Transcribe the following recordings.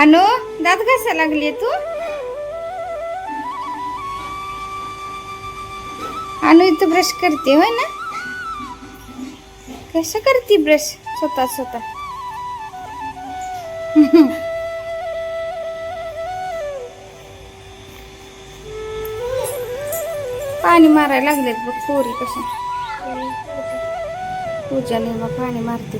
अनु दात घासा लागली तू? अनु इथं ब्रश करते होय ना? कसं करते ब्रश स्वतः स्वतः. पाणी मारायला लागलेत बघ पोरी कशा. पूजाने नेमा पाणी मारते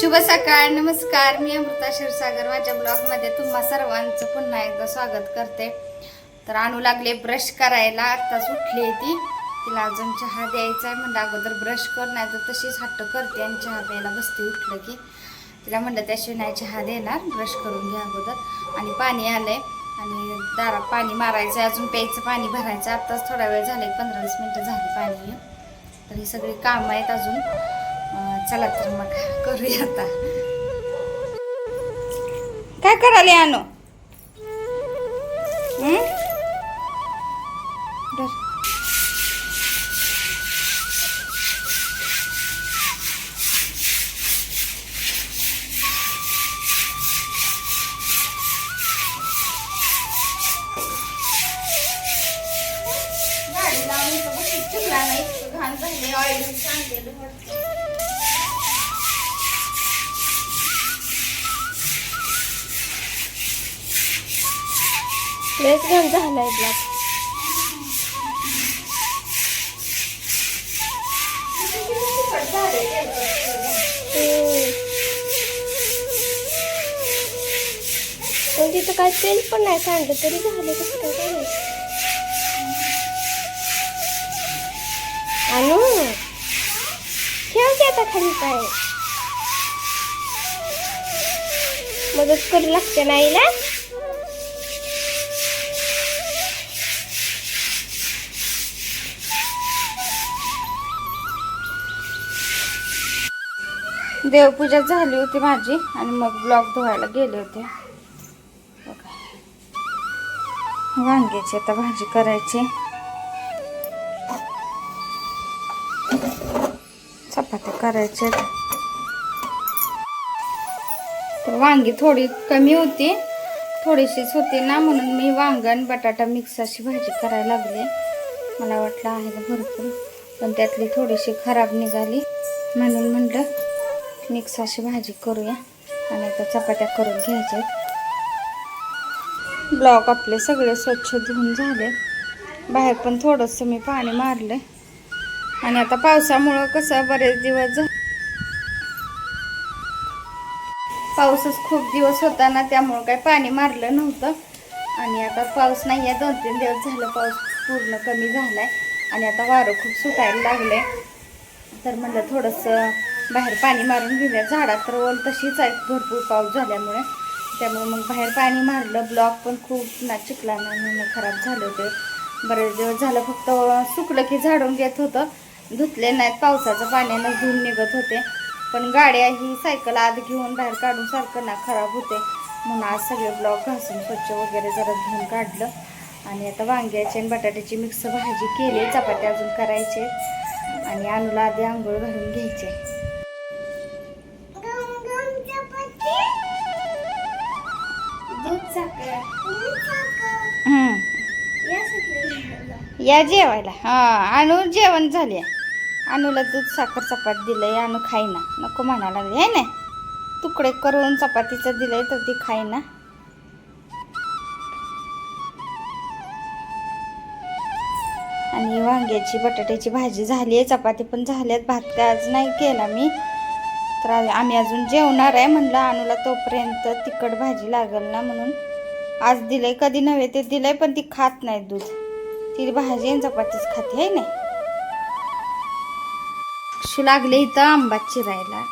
शुभ सकाळ नमस्कार. मी अमृता क्षीरसागर. माझ्या ब्लॉगमध्ये तुम्हा सर्वांचं पुन्हा एकदा स्वागत करते. तर आणू लागले ब्रश करायला. आत्ताच उठली ती. तिला अजून चहा द्यायचा आहे. म्हणलं अगोदर ब्रश कर नाही तर तशीच हट्ट करते आणि चहा प्यायला बसते उठलं की. तिला म्हणलं त्याशिवाय नाही चहा देणार. ब्रश करून घ्या अगोदर. आणि पाणी आलंय. आणि दारात पाणी मारायचं आहे. अजून प्यायचं पाणी भरायचं आत्ताच थोडा वेळ झाले पंधरा वीस मिनटं झाली पाणी. तर ही सगळी कामं आहेत अजून. चला तर मग करूया आता. काय कराले आणू. गाडी लावून घाण झाले ऑइल सांगलेलं लयच घाण झालाय ब्लॉग पण तिथं काय तेल पण नाही सांगत तरी झालं कसं काय काय आणू खेळ की आता खाली काय मदत करू लागते नाही देवपूजा झाली होती माझी आणि मग ब्लॉक धुवायला गेले होते. वांग्याची आता भाजी करायची. चपात्या करायच्या तर वांगी थोडी कमी होती. थोडीशीच होती ना म्हणून मी वांग आणि बटाटा मिक्स अशी भाजी करायला लागले. मला वाटलं आहे भरपूर पण त्यातली थोडीशी खराब निघाली. म्हणून म्हटलं मिक्स अशी भाजी करूया आणि आता चपात्या करून घ्यायचे ब्लॉक आपले सगळे स्वच्छ धुवून झाले. बाहेर पण थोडंसं मी पाणी मारलं आणि आता पावसामुळं कसं बरेच दिवस पाऊसच खूप दिवस होता ना त्यामुळं काही पाणी मारलं नव्हतं. आणि आता पाऊस नाही आहे दोन तीन दिवस झालं पाऊस पूर्ण कमी झाला आहे आणि आता वारं खूप सुटायला लागले तर म्हणलं थोडंसं बाहेर पाणी मारून घेऊया झाडात तर ओल तशीच आहे भरपूर पाऊस झाल्यामुळे. त्यामुळे मग बाहेर पाणी मारलं. ब्लॉक पण खूप ना चिखलानं खराब झाले होते बरेच दिवस झालं. फक्त सुकलं की झाडून घेत होतं. धुतले नाहीत. पावसाचं पाण्यानं धुवून निघत होते. पण गाड्या ही सायकल आत घेऊन बाहेर काढून सारखं ना खराब होते. म्हणून आज सगळे ब्लॉक घासून स्वच्छ वगैरे जरा धुवून काढलं. आणि आता वांग्याची आणि बटाट्याची मिक्स भाजी केली. चपात्या अजून करायचे. आणि अनुला आधी आंघोळ घालून घ्यायचे. या जेवायला. हा अनु जेवण झाले अनुला दूध साखर चपात दिलंय. अनु खाईना. नको म्हणा लागले. आहे ना तुकडे करून चपातीचं दिलंय तर ती खाईना. आणि वांग्याची बटाट्याची भाजी झाली आहे चपाती पण झाल्यात. भात काय आज नाही केला मी. तर आम्ही अजून जेवणार आहे म्हणलं अनुला तोपर्यंत तिखट भाजी लागल ना म्हणून. आज दिलंय कधी नव्हे ते दिलंय पण ती खात नाही दूध. ती भाजी आणि चपातीच खाते आहे नाही? शू लागले इथं आंबा चिरायला.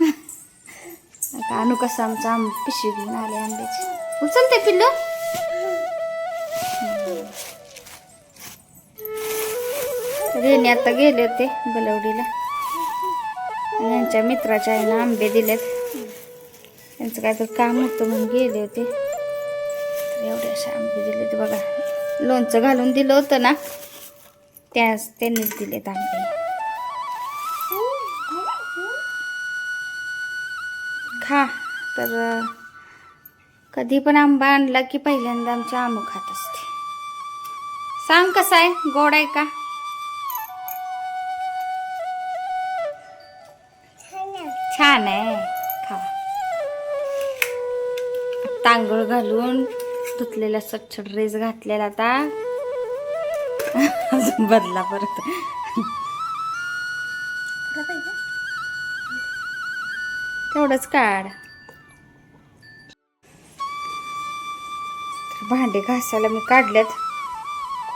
आता अनु कसं आमचं आंब पिशवी घेऊन आले आंब्याची. उचलते पिल्लू. रेणी आता गेले होते बलवडीला. यांच्या मित्राच्या आईनं आंबे दिलेत. त्यांचं काहीतरी काम होतं म्हणून गेले होते. एवढे असे आंबे दिले होते बघा. लोणचं घालून दिलं होतं ना त्याच त्यांनीच दिलेत आंबे. खा. तर कधी पण आंबा आणला की पहिल्यांदा आमच्या आंब खात असते. सांग कसा आहे? गोड आहे का? छान आहे खावा तांदूळ घालून धुतलेला स्वच्छ ड्रेस घातलेला आता. अजून बदला परत. तेवढंच काढ. भांडे घासायला मी काढल्यात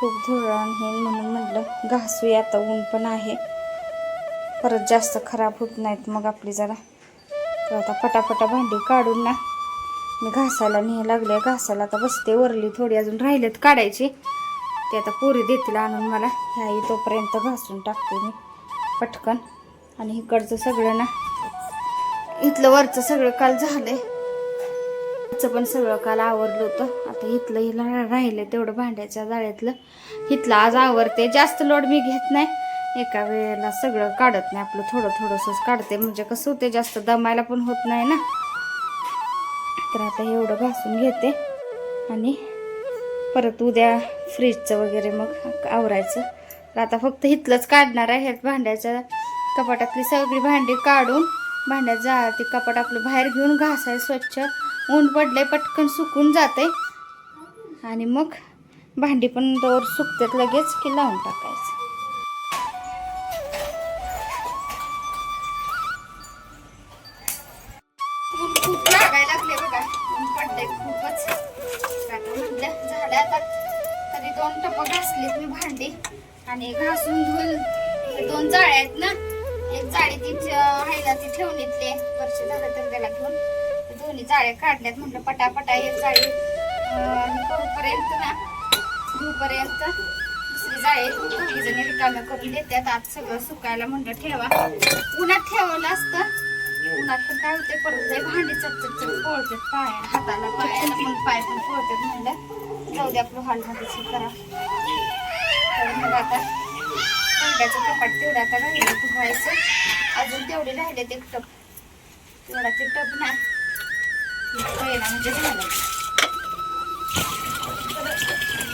खूप धुळण हे म्हणून म्हटलं घासूया आता ऊन पण आहे. परत जास्त खराब होत नाहीत. मग आपली जरा तर आता पटापटा भांडी काढून ना. मी घासायला नाही लागले. घासायला आता बसते. वरली थोडी अजून राहिलेत काढायची. ते आता पोरी देतील आणून मला. ह्याही तोपर्यंत घासून टाकते मी पटकन. आणि इकडचं सगळं ना. इथलं वरचं सगळं काल झालंय. वरचं पण सगळं काल आवरलं होतं. आता इथलं हिला राहिलं तेवढं भांड्याच्या जाळ्यातलं. इथलं आज आवरते. जास्त लोड मी घेत नाही. एका वेळेला सगळं काढत नाही आपलं थोडं थोडंसंच काढते. म्हणजे कसं होते जास्त दमायला पण होत नाही ना. तर आता एवढं घासून घेते. आणि परत उद्या फ्रीजचं वगैरे मग आवरायचं. तर आता फक्त इथलंच काढणार आहे ह्यात भांड्याच्या कपाटातली सगळी भांडी काढून भांड्यात जा ती कपाट आपलं बाहेर घेऊन घासाय स्वच्छ. ऊन पडले पटकन सुकून जाते आणि मग भांडी पण दोर सुकतात लगेच की लावून टाकायचं. एक जाळी ती हायला ती. ठेवणीतले वर्ष झालं तर त्याला घेऊन दोन्ही जाळ्या काढल्यात म्हटलं पटापटा एक जाळी अं, करूपर्यंत ना धुपर्यंत दुसरी जाळी दोघी जणी रिकाम्या करून देतात आज सगळं सुकायला म्हटलं ठेवा. उन्हात ठेवलं असतं. उन्हात पण काय होते परत लय भांडी चकचक पोळतात पाय हाताला पायाला मग पाय पण पोळतात म्हणलं जाऊ द्या आपलं हाल हाताची करा मग आता भांड्याचं कपाट तेवढं आता राहिलं धुवायचं. अजून तेवढे राहिले ते टप. तेवढा ते टप ना. पहिला म्हणजे झालं.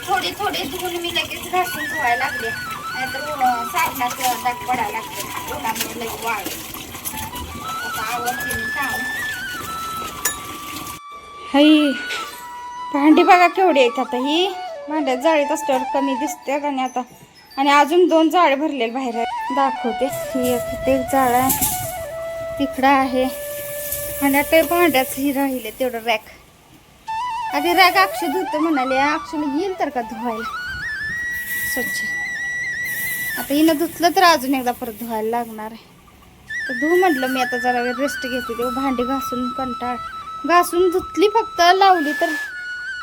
थोडी थोडी धुवून मी लगेच घासून धुवायला लागले. नाहीतर ऊन- साबणाचं दाग पडायला लागते. उन्हामध्ये लगेच वाळ आता आवडते मी काम. हाई भांडी बघा केवढी आहेत आता ही. भांड्यात जाळीत असल्यावर कमी दिसतात आणि आता आणि अजून दोन जाळे भरलेले बाहेर दाखवते. ही एक ते जाळं आहे. तिकडं आहे. आणि आता भांड्यात ही राहिले तेवढं रॅक आधी रॅक अक्षय धुतो म्हणाले. अक्षयला येईल तर का धुवायला? स्वच्छ. आता हिनं धुतलं तर अजून एकदा परत धुवायला लागणार आहे. तर धु म्हटलं मी आता जरा वेळ रेस्ट घेते. तेव्हा भांडी घासून कंटाळ. घासून धुतली फक्त लावली तर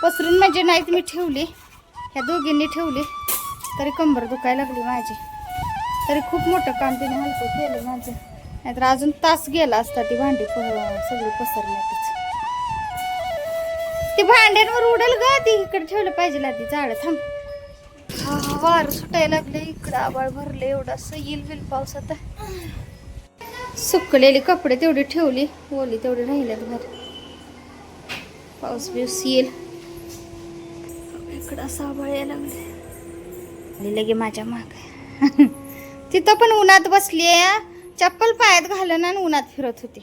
पसरून म्हणजे नाहीत मी ठेवली. ह्या दोघींनी ठेवली. तरी कंबर दुखायला लागली माझी. तरी खूप मोठं काम तिने हलकं केलं माझं. नाहीतर अजून तास गेला असता ती भांडी सगळी पसरण्यातच. ती भांड्यांवर उडल ग ती. इकडे ठेवलं पाहिजे ती झाड. थांब. हा, वार सुटायला लागले. इकडं आबाळ भरले. एवढं असं येईल बिल पाऊस आता सुकलेली कपडे तेवढे ठेवली. ओली तेवढे राहिल्यात घर पाऊस बिऊस येईल. इकडं असं आबाळ यायला लागले आली लगे माझ्या माग तिथं पण उन्हात बसली आहे चप्पल पायात घालून आणि उन्हात फिरत होती.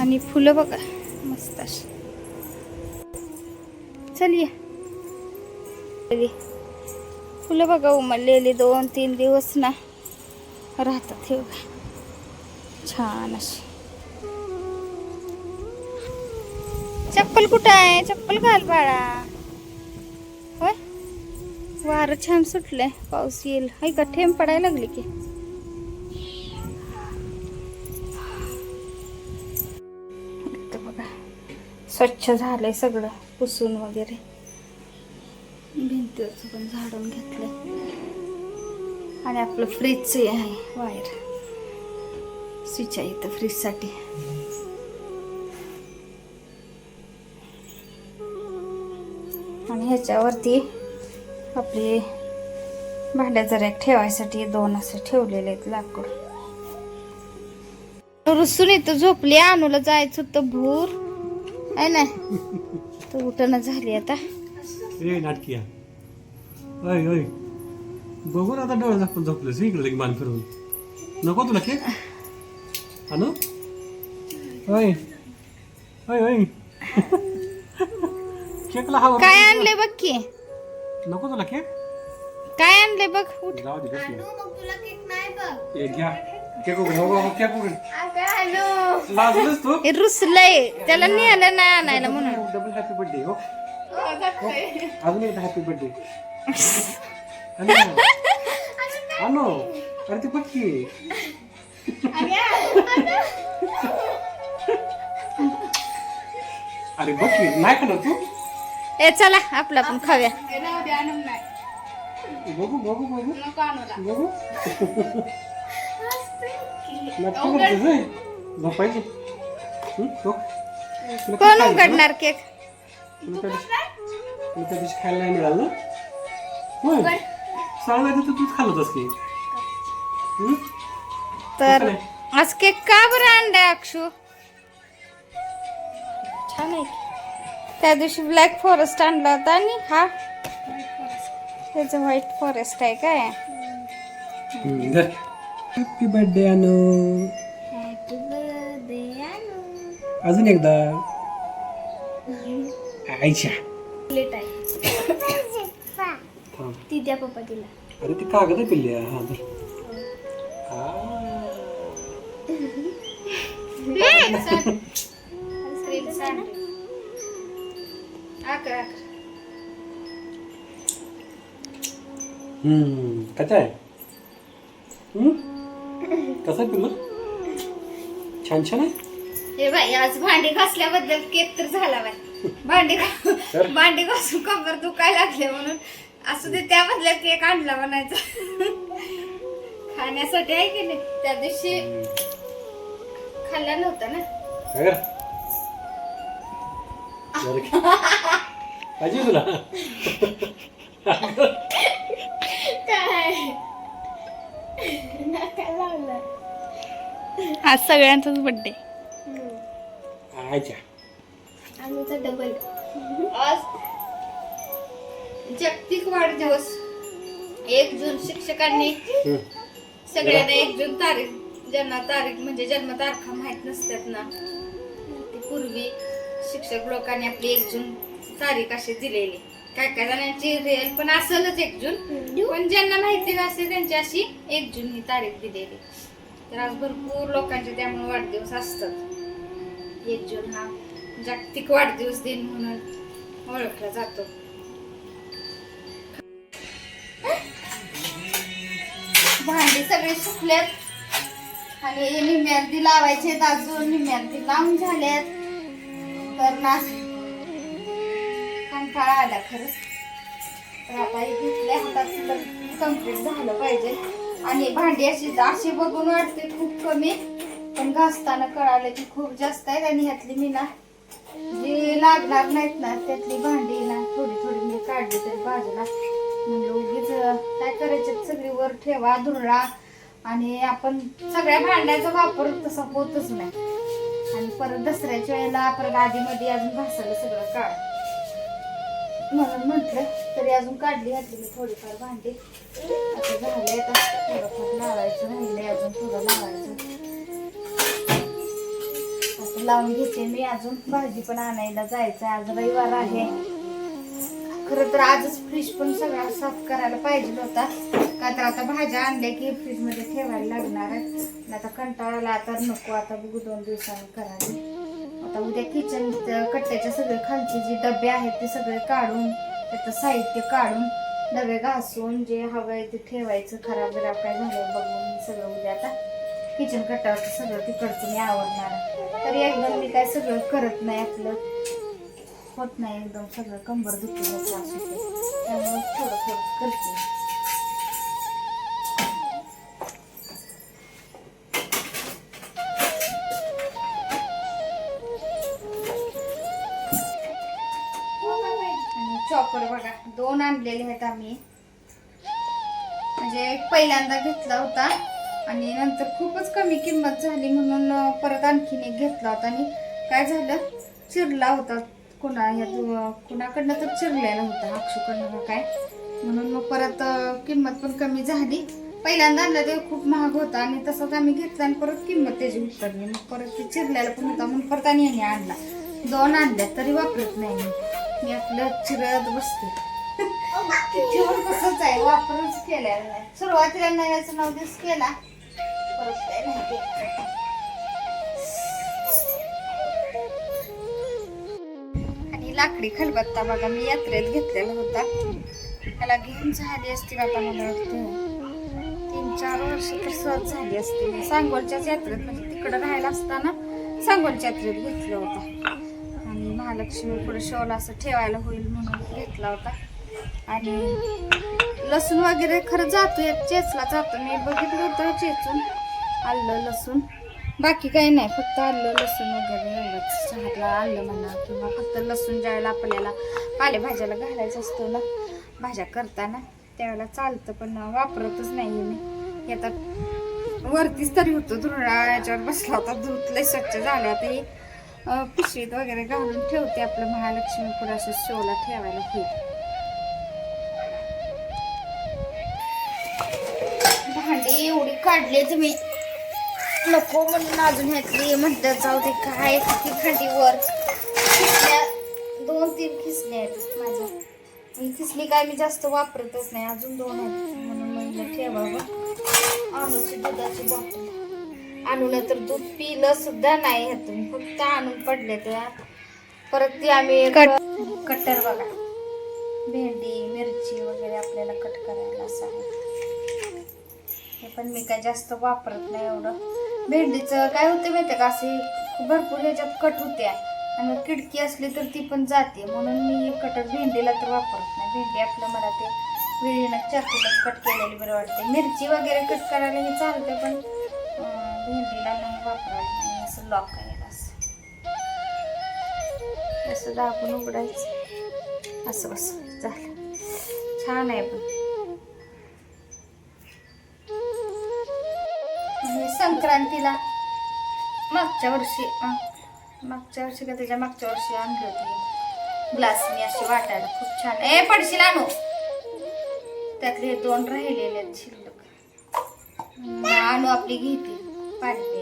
आणि फुलं बघा मस्त अशी. चल ये. फुलं बघा उमललेली दोन तीन दिवस ना राहतात हे बघा. छान अशी. चप्पल कुठं आहे? चप्पल घाल बाळा. होय? वारं छान सुटलंय. पाऊस येईल. हाय का? ठेम पडायला लागली की. बघा. स्वच्छ झालंय सगळं पुसून वगैरे. भिंतीवरचं पण झाडून घेतलंय. आणि आपलं फ्रीज आहे वायर. स्विच आहे इथं फ्रीजसाठी आणि ह्याच्यावरती आपले भांड्याचं रॅक ठेवायसाठी दोन असे ठेवलेले आहेत लाकूड. रुसून इथं झोपली अनुला जायचं होतं भूर. आहे ना? तर उठणं झाली आता. अय बघून आता डोळे झाकून झोपलेस इकडे मान फिरवून. नको तुला केक आणू अय अय अय केकला हवा काय आणले बघ की? नको तुला केक काय आणले बघ उठ. जाऊ दे बस तुला केक नाही बघ. एक घ्या. केक उघड हो हो, केक उघड लाजलंस तू? हे रुसलंय. त्याला नेलं नाही आणायला म्हणून. डबल हॅपी बर्थडे हो. हो. अजून एकदा हॅपी बर्थडे आणू अरे ती पक्की अरे बघ की नाही खाणार तू? ए चला आपला पण बघू बघू बघू. बघू? झोपायची हं? तुला कोण उघडणार केक? तुला दिवशी खायला नाही मिळालं होय. तर तूच खाल्लं होतंस की? तर आज केक का बरं आणलाय अक्षू? छान आहे. त्या दिवशी ब्लॅक फॉरेस्ट आणला होता आणि हा त्याचं व्हाईट फॉरेस्ट आहे काय? हॅपी बर्थडे अनु अजून एकदा. आयशा. प्लेट आहे. थांब ती द्या पप्पा तिला. अरे ती कागद आहे. पिल्ली हा. तर हम्म कसं आहे? कसं आहे पिल्लू? छान छान आहे? हे बाई आज भांडी घासल्याबद्दल केक तर झाला बाई. भांडी तर? भांडी घासून कंबर दुखायला लागले म्हणून. असू दे त्यामधला केक आणला म्हणायचा. खाण्यासाठी आहे की नाही? त्या दिवशी खाल्ला नव्हता ना. पाहिजे तुला? आज सगळ्यांचाच डबल आज. जागतिक वाढदिवस. एक जून शिक्षकांनी हम्म. सगळ्यांना एक जून तारीख ज्यांना तारीख म्हणजे जन्म तारखा माहीत नसतात ना. ती पूर्वी शिक्षक लोकांनी आपली एक जून तारीख अशी दिलेली? काय काय जणांची रिअल पण असेलच एक जून. पण ज्यांना माहिती नसते त्यांची अशी एक जून ही तारीख दिलेली. तर आज भरपूर लोकांचे त्यामुळे वाढदिवस असतात. एक जून हा जागतिक वाढदिवस दिन म्हणून ओळखला जातो. भांडी सगळे सुकल्यात. आणि निम्म्यार्दी लावायचे अजून निम्म्यार्दी लावून झाल्यात. तर ना कंटाळा आला खरंच. तर आता हे घेतल्या हातात तर कंप्लीट झालं पाहिजे. आणि भांडी अशी अशी बघून वाटते खूप कमी. पण घासताना कळालं की खूप जास्त आहेत आणि ह्यातली मी ना जी लागणार नाहीत ना त्यातली भांडी ना थोडी थोडी मी काढली तरी बाजूला म्हणजे उगीच काय करायचे? सगळी वर ठेवा धुरळा आणि आपण सगळ्या भांड्याचा वापर तसा होतच नाही. आणि परत दसऱ्याच्या वेळेला परत आधीमध्ये अजून घासायला सगळं काढ. म्हणून म्हटलं तरी अजून काढली घातली मी थोडीफार भांडी. आता झाले आता थोडंफार लावायचं राहिले अजून थोडं लावायचं असं लावून घेते मी अजून. भाजी पण आणायला जायचं आज रविवार आहे. खरं तर आजच फ्रीज पण सगळा साफ करायला पाहिजे होता. का तर आता भाज्या आणल्या की फ्रीजमध्ये ठेवायला लागणार आहेत. आता कंटाळाला आता नको आता बघू दोन दिवसांनी करायला आता उद्या किचन कट्ट्याच्या सगळे खालचे जे डबे आहेत ते सगळे काढून त्याचं साहित्य काढून डबे घासून जे हवं आहे ते ठेवायचं. खराब बिराब काय झालं बघून सगळं उद्या आता. किचन कट्ट्यावरचं सगळं तिकडचं मी आवडणार आहे तरी एकदम मी काय सगळं करत नाही आपलं. होत नाही एकदम सगळं कंबर दुखते त्यामुळे थोडं थोडं करते. आणलेले आहेत आम्ही. म्हणजे पहिल्यांदा घेतला होता आणि नंतर खूपच कमी किंमत झाली म्हणून परत आणखीन एक घेतला होता आणि काय झालं? चिरला होता. कुणा ह्या कुणाकडनं तर चिरलेला होता अक्षूकडनं काय? म्हणून मग परत किंमत पण कमी झाली. पहिल्यांदा आणला ते खूप महाग होता आणि तसंच आम्ही घेतला आणि परत किंमत त्याची उतरली. मग परत ते चिरलेला पण होता म्हणून परत आणि याने आणला. दोन आणल्या तरी वापरत नाही मी आपलं चिरत बसते. ठेवून तसंच आहे वापरूनच केलेलं नाही. सुरुवातीला नव्याचा नऊ दिवस केला. परत काय नाही आणि लाकडी खलबत्ता बघा मी यात्रेत घेतलेला होता. त्याला घेऊन झाली असती आता मला वाटतं. तीन चार वर्ष तर सहज झाली असती. मी सांगोलच्याच यात्रेत म्हणजे तिकडं राहायला असताना सांगोलच्या यात्रेत घेतलं होता. आणि महालक्ष्मी पुढे शोला असं ठेवायला होईल म्हणून घेतला होता. आणि लसूण वगैरे खरं जातो चेचला जातो. मी बघितलं होतं चेचून आलं लसूण. बाकी काही नाही फक्त आलं लसूण वगैरे एवढंच. चहातला आलं म्हणा किंवा फक्त लसूण ज्यावेळेला आपल्याला पालेभाज्याला घालायचं असतो ना भाज्या करताना त्यावेळेला चालतं पण वापरतच नाही मी. आता वरतीच तरी होतो धुरळा याच्यावर बसला होता धुतलंय स्वच्छ झालं. आता हे पिशवीत वगैरे घालून ठेवते आपलं महालक्ष्मी पुढे असं शोला ठेवायला होईल. काढली तुम्ही. नको म्हणून अजून ह्यातली म्हणतात जाऊ दे काय वर खिसल्या दोन तीन खिसल्या आहेत माझ्या. ही खिसली काय मी जास्त वापरतच नाही अजून दोन आहेत म्हणून म्हणलं ठेवावं. आणूची दुधाची बॉटल आणून तर दूध पिलं सुद्धा नाही ह्यातून फक्त आणून पडले त्या. परत ती आम्ही एक कट्टर बघा भेंडी मिरची वगैरे आपल्याला कट करायला असं पण मी काय जास्त वापरत नाही एवढं. भेंडीचं काय होतं माहिती का असे भरपूर ह्याच्यात कट होते. आणि मग किडकी असली तर ती पण जाते. म्हणून मी कटक भेंडीला तर वापरत नाही. भेंडी आपलं मला ते विळीनं चाकूनच कट केलेली बरं वाटते. मिरची वगैरे कट करायला हे चालते पण भेंडीला नाही वापरायला नाही असं लॉक करायला असं. असं दाबून उघडायचं. असं बस. झालं. छान आहे पण. संक्रांतीला. मागच्या वर्षी मागच्या वर्षी का त्याच्या मागच्या वर्षी आणली होती. ग्लास मी अशी वाटायला खूप छान. ए पडशील आणू. त्यातले दोन राहिलेले आहेत शिल्लक. आणू आपली घेते. पाणी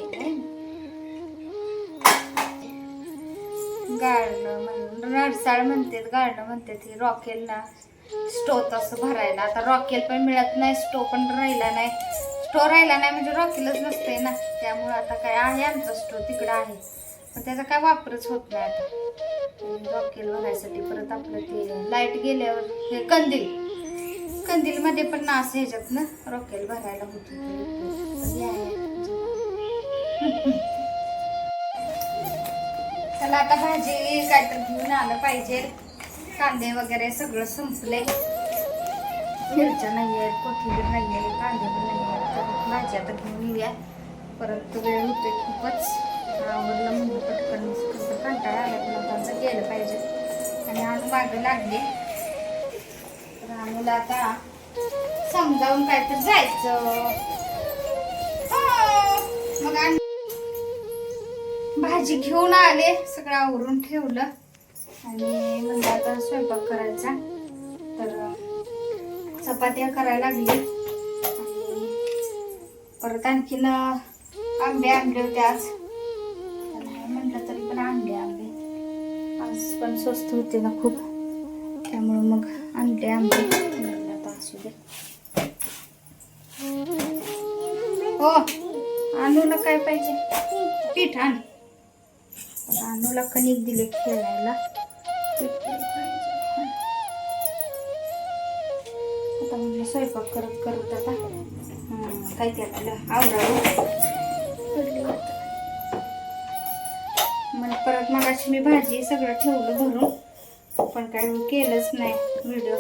गाळणं रडसाळ म्हणतात गाळणं म्हणतात ही रॉकेल ना स्टो तसं भरायला. आता रॉकेल पण मिळत नाही स्टो पण राहिला नाही. स्टोर राहिला नाही म्हणजे रॉकेलच नसते ना. त्यामुळं आता काय आहे आमचा स्टोर तिकडं आहे. पण त्याचा काय वापरच होत नाही आता. रॉकेल बघायसाठी परत आपलं ते लाइट गेल्यावर हे कंदील. कंदीलमध्ये पण ना असं ह्याच्यात ना रॉकेल भरायला होत चला आता भाजी काहीतरी घेऊन आलं पाहिजे. कांदे वगैरे सगळं संपले मिरच्या नाही आहेत कोथिंबीर नाही आहे कांदे पण नाही आहेत तर भाजी आता घेऊन येऊया परत वेळ होते खूपच आवडलं म्हणजे पटकन कंटाळा आला पण आता आमचं गेलं पाहिजे आणि आज मागं लागले तर आम्हाला आता समजावून काय तर जायचं मग आणि भाजी घेऊन आले सगळं आवरून ठेवलं आणि म्हणजे आता स्वयंपाक करायचा तर चपात्या करायला लागली. परत आणखीन आंबे आणले होते आज. म्हटलं नाही तरी पण आणले आंबे. आज पण स्वस्त होते ना खूप. त्यामुळं मग आणले आंबे. आता असू दे हो अनुला काय पाहिजे? पीठ आण. अनुला कणिक दिले खेळायला. स्वयंपाक करत करत आता. काय ते आपलं आवडावं मला मग परत मगाशी मी भाजी सगळं ठेवलं भरून पण काय केलंच नाही व्हिडिओ.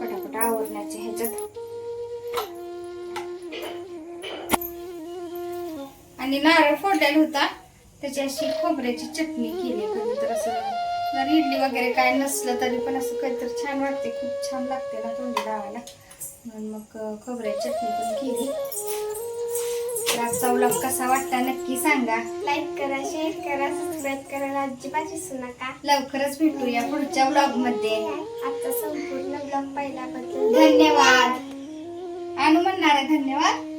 पटापट आवरण्याचे ह्याच्यात. आणि नारळ फोडलेला होता त्याची अशी खोबऱ्याची चटणी केली कधी तर असं जर इडली वगैरे काय नसलं तरी पण असं काहीतरी छान वाटते. खूप छान लागते ना तोंडी लावायला. म्हणून मग अं, खोबऱ्याची चटणी पण केली. आजचा व्लॉग कसा वाटला नक्की सांगा. लाईक करा शेअर करा सबस्क्राईब करायला अजिबात विसरू नका. लवकरच भेटूया पुढच्या व्लॉगमध्ये आजचा संपूर्ण ब्लॉग पाहिल्याबद्दल धन्यवाद. अनु म्हणणार आहे धन्यवाद.